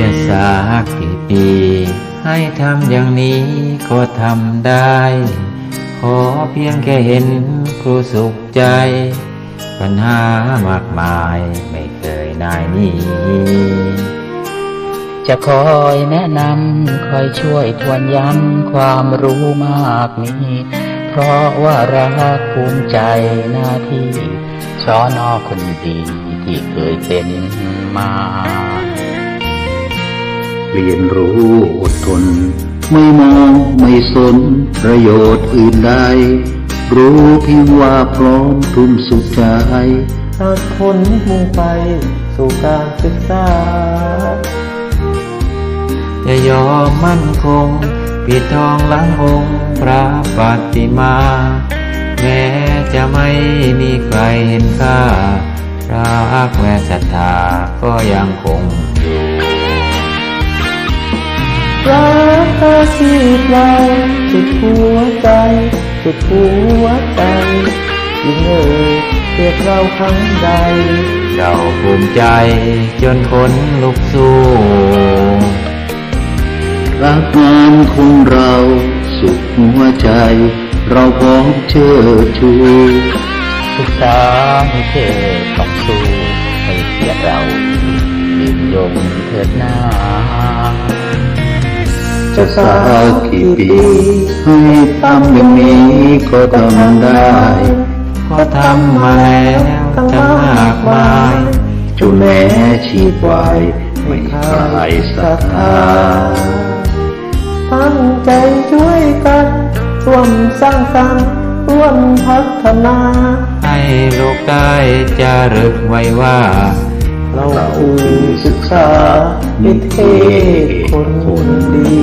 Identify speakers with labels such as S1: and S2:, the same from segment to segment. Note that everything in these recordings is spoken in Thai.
S1: จะสักกี่ปี ให้ทำอย่างนี้ก็ทำได้ ขอเพียงแค่เห็นครูสุขใจ ปัญหามากมายไม่เคยนายนี้
S2: จะคอยแนะนำคอยช่วยทวนย้ำความรู้มากมีเพราะว่ารักภูมิใจหน้าที่ชอนอคนดีที่เคยเป็นมา
S3: เรียนรู้อดทน ไม่มองไม่สนประโยชน์อื่นใด รู้เพียงว่าพร้อมทุ่มสุดใจ
S1: ถ้าคนมุ่งไปสู่การศึกษาจะยอมมั่นคง ปิดทองหลังองค์พระปฏิมา แม้จะไม่มีใครเห็นค่ารักและศรัทธาก็ยังคงอยู่ รักเธอที่เราสุดหัวใจ สุดหัวใจยิ่งเอ่ยเรียกเราครั้งใดเราภูมิใจจนคนลุกสู้
S3: รักงานของเราสุดหัวใจ เราพร้อมเชิดชู
S2: ศึกษาให้เธอต้องสู้ให้เกียรเรายืนยงเถิดหน้า
S3: จะสักกี่ปี ให้ทำอย่างนี้ก็ทำได้
S1: ก็ทำมาแล้วตั้งมากมาย
S3: จนแม้ชีพวายไม่คลายศรัทธา
S1: ตั้งใจช่วยกันร่วมสร้างสรรค์ร่วมพัฒนา ให้โลกได้จารึกไว้ว่า เราคือศึกษานิเทศคนดี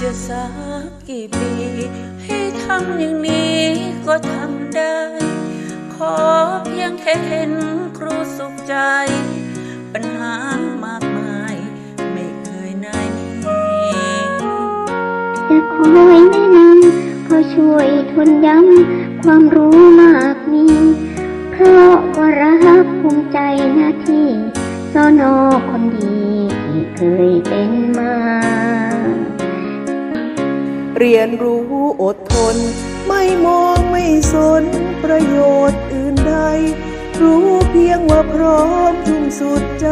S4: จะสักกี่ปีให้ทำอย่างนี้ก็ทำได้ อเพียงแค่เห็นครูสุขใจ ปัญหามากมายไม่เคยนายหนี้
S5: จะคอยแนะนำคอยช่วยทวนย้ำความรู้มากมีเพราะว่ารักภูมิใจหน้าที่สอนอคนดีที่เคยเป็นมา
S6: เรียนรู้อดทน ไม่มองไม่สนประโยชน์ ว่าพร้อมทุ่มสุดใจ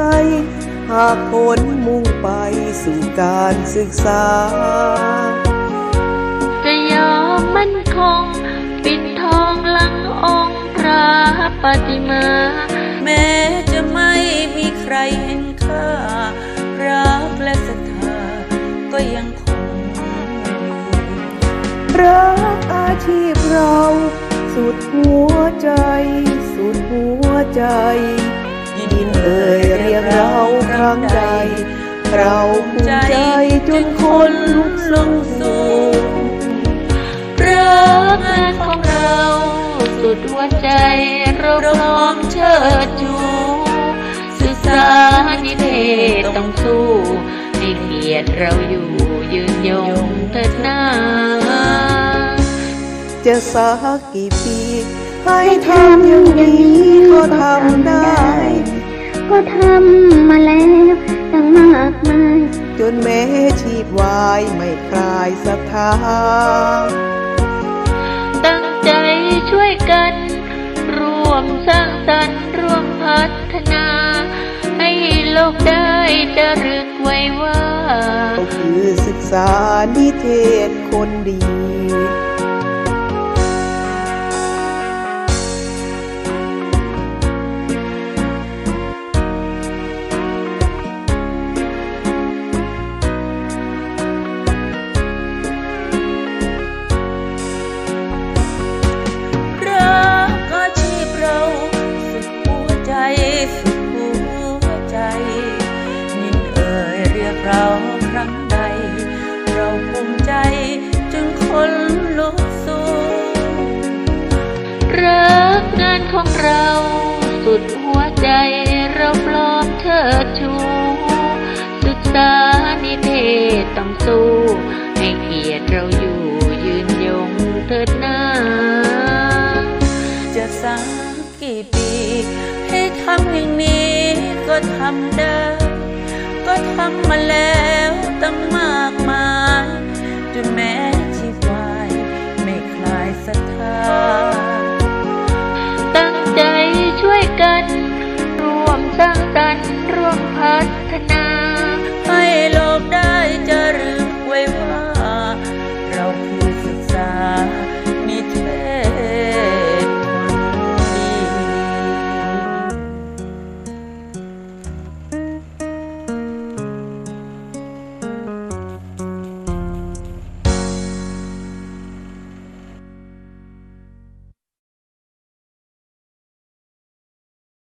S6: หากผลมุ่งไปสู่การศึกษา
S7: จะยอมมั่นคง ปิดทองหลังองค์พระปฏิมา
S4: แม้จะไม่มีใครเห็นค่า รักและศรัทธาก็ยังคงอยู่
S6: รักอาชีพเราสุดหัวใจสุดหัว ใจยินเอ่ยเรียกเราครั้งใด เราภูมิใจจนคนลุกลงสู่
S7: รักงานของเรา สุดหัวใจเราพร้อมเชิดชูศึกษานิเทศต้องสู้ให้เกียรติเราอยู่ยืนยงเถิดหน้า
S6: จะสักกี่ปีให้ทำอย่างนี้ ทำได้
S5: ก็ทำมาแล้วตั้งมากมาย
S6: จนแม้ชีพวายไม่คลายศรัทธา
S7: ตั้งใจช่วยกัน ร่วมสร้างสรรค์ร่วมพัฒนา ให้โลกได้จารึกไว้ว่า
S6: ก็คือศึกษานิเทศคนดี
S4: ของเราสุดหัวใจเราปลอมเธอชูศึกษานิเทศต้องสู้ ให้เกียรติเรา
S7: อยู่ยืนยงเถิดนาจะสักกี่ปีให้ทำอย่างนี้ก็
S4: ทำได้ ก็ทำมาแล้วตั้งมาก